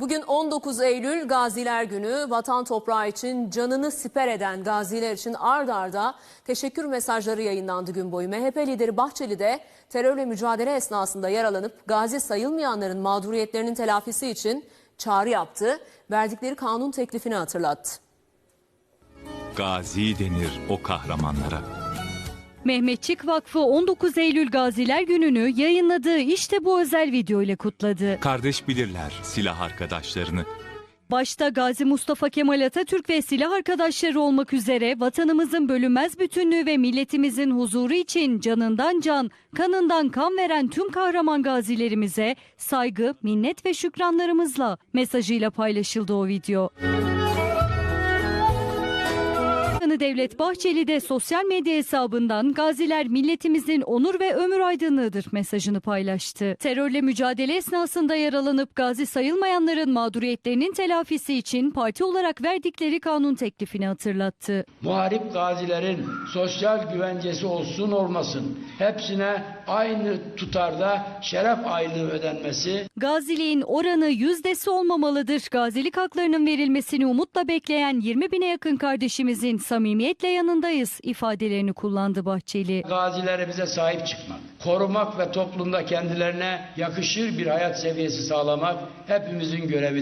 Bugün 19 Eylül Gaziler Günü vatan toprağı için canını siper eden gaziler için ard arda teşekkür mesajları yayınlandı gün boyu. MHP lideri Bahçeli de terörle mücadele esnasında yaralanıp gazi sayılmayanların mağduriyetlerinin telafisi için çağrı yaptı. Verdikleri kanun teklifini hatırlattı. Gazi denir o kahramanlara. Mehmetçik Vakfı 19 Eylül Gaziler Günü'nü yayınladığı işte bu özel video ile kutladı. Kardeş bilirler silah arkadaşlarını. Başta Gazi Mustafa Kemal Atatürk ve silah arkadaşları olmak üzere vatanımızın bölünmez bütünlüğü ve milletimizin huzuru için canından can, kanından kan veren tüm kahraman gazilerimize saygı, minnet ve şükranlarımızla mesajıyla paylaşıldı o video. Devlet Bahçeli de sosyal medya hesabından gaziler milletimizin onur ve ömür aydınlığıdır mesajını paylaştı. Terörle mücadele esnasında yaralanıp gazi sayılmayanların mağduriyetlerinin telafisi için parti olarak verdikleri kanun teklifini hatırlattı. Muharip gazilerin sosyal güvencesi olsun olmasın hepsine aynı tutarda şeref aylığı ödenmesi Gaziliğin oranı yüzdesi olmamalıdır. Gazilik haklarının verilmesini umutla bekleyen 20 bine yakın kardeşimizin samimiyetle yanındayız ifadelerini kullandı Bahçeli. gazilerimize sahip çıkmak, korumak ve toplumda kendilerine yakışır bir hayat seviyesi sağlamak hepimizin görevidir.